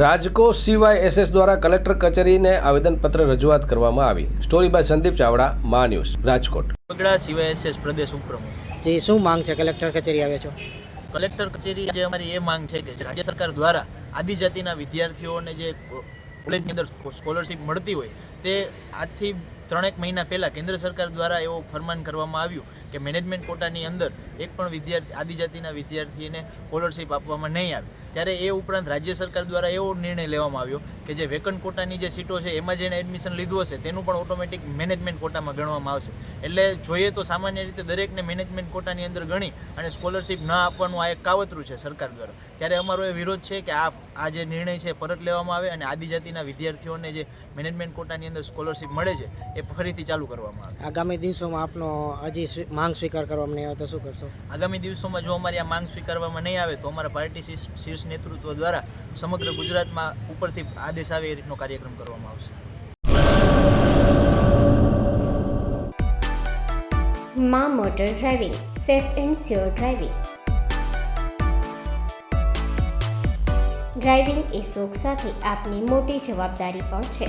રાજકો સિવાય એસએસ દ્વારા કલેક્ટર કચેરીને આવેદનપત્ર રજૂઆત કરવામાં આવી. સ્ટોરી બાય સંદીપ ચાવડા મા ન્યૂઝ રાજકોટ. બગડા સીવાયએસએસ પ્રદેશ ઉપપ્રમુખ. જે શું માંગ છે? કલેક્ટર કચેરી આવે છો? કલેક્ટર કચેરી જે અમારી એ માંગ છે કે રાજ્ય સરકાર દ્વારા આદિજાતિના વિદ્યાર્થીઓને જે કોલેજની અંદર સ્કોલરશિપ મળતી હોય તે આજથી ત્રણેક મહિના પહેલાં કેન્દ્ર સરકાર દ્વારા એવો ફરમાન કરવામાં આવ્યું કે મેનેજમેન્ટ કોટાની અંદર એક પણ વિદ્યાર્થી, આદિજાતિના વિદ્યાર્થીને સ્કોલરશિપ આપવામાં નહીં આવે. ત્યારે એ ઉપરાંત રાજ્ય સરકાર દ્વારા એવો નિર્ણય લેવામાં આવ્યો કે જે વેકન્ટ કોટાની જે સીટો છે, એમાં જેણે એડમિશન લીધું હશે, તેનું પણ ઓટોમેટિક મેનેજમેન્ટ કોટામાં ગણવામાં આવશે. એટલે જોઈએ તો સામાન્ય રીતે દરેકને મેનેજમેન્ટ કોટાની અંદર ગણી અને સ્કોલરશીપ ન આપવાનું આ એક કાવતરું છે સરકાર દ્વારા. ત્યારે અમારો એ વિરોધ છે કે આ આ જે નિર્ણય છે પરત લેવામાં આવે અને આદિજાતિના વિદ્યાર્થીઓને જે મેનેજમેન્ટ કોટાની અંદર સ્કોલરશિપ મળે છે એ ફરીથી ચાલુ કરવામાં આવે. આગામી દિવસોમાં આપનો હજી માંગ સ્વીકાર કરવામાં નહીં આવે તો શું કરશો? આગામી દિવસોમાં જો અમારી આ માંગ સ્વીકારવામાં નહીં આવે તો અમારા પાર્ટી શીર્ષ નેતૃત્વ દ્વારા સમગ્ર ગુજરાતમાં ઉપરથી આદેશ આવે એ રીતનો કાર્યક્રમ કરવામાં આવશે. મા motor driving safe and sure driving. Driving એ શોખ સાથે આપની મોટી જવાબદારી પણ છે.